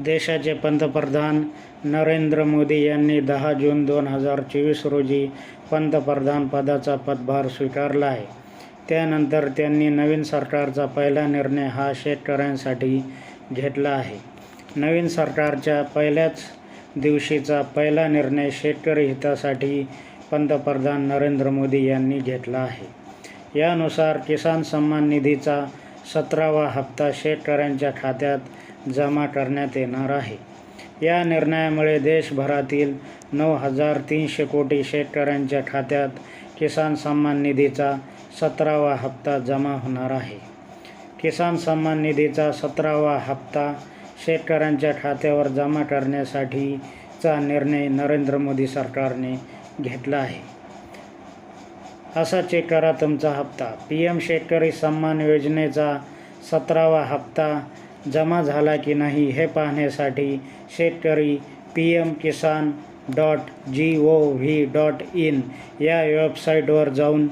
देशाचे पंतप्रधान नरेंद्र मोदी यांनी दहा जून दोन हजार चोवीस रोजी पंतप्रधान पदाचा पदभार स्वीकारला आहे. त्यानंतर त्यांनी नवीन सरकारचा पहिला निर्णय हा शेतकऱ्यांसाठी घेतला आहे. नवीन सरकारच्या पहिल्याच दिवशीचा पहिला निर्णय शेतकरी हितासाठी पंतप्रधान नरेंद्र मोदी यांनी घेतला आहे. यानुसार किसान सन्मान निधीचा सतरावा हप्ता शेतकऱ्यांच्या खात्यात जमा करण्यात येणार आहे. या निर्णयामुळे देशभरातील नऊ हजार तीनशे कोटी शेतकऱ्यांच्या खात्यात किसान सन्मान निधीचा सतरावा हप्ता जमा होणार आहे. किसान सन्मान निधीचा सतरावा हप्ता शेतकऱ्यांच्या खात्यावर जमा करण्यासाठीचा निर्णय नरेंद्र मोदी सरकारने घेतला आहे. असा चेक करा तुमचा हप्ता. पी एम शेतकरी सन्मान योजनेचा सतरावा हप्ता जमा झाला की नाही हे पाहण्यासाठी शेतकरी P M Kisan dot G O V dot in या वेबसाईटवर जाऊन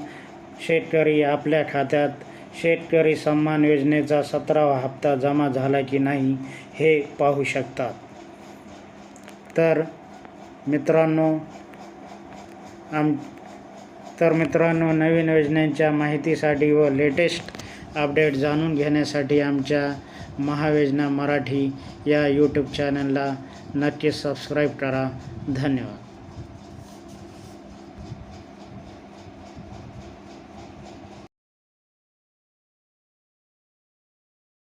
शेतकरी आपल्या खात्यात शेतकरी सन्मान योजनेचा सतरावा हप्ता जमा झाला की नाही हे पाहू शकतात. तर मित्रांनो आम तर मित्रांनो नवीन योजनांच्या माहितीसाठी व लेटेस्ट अपडेट जाणून घेण्यासाठी आमच्या महायोजना मराठी या यूट्यूब चॅनलला नक्की सबस्क्राईब करा. धन्यवाद.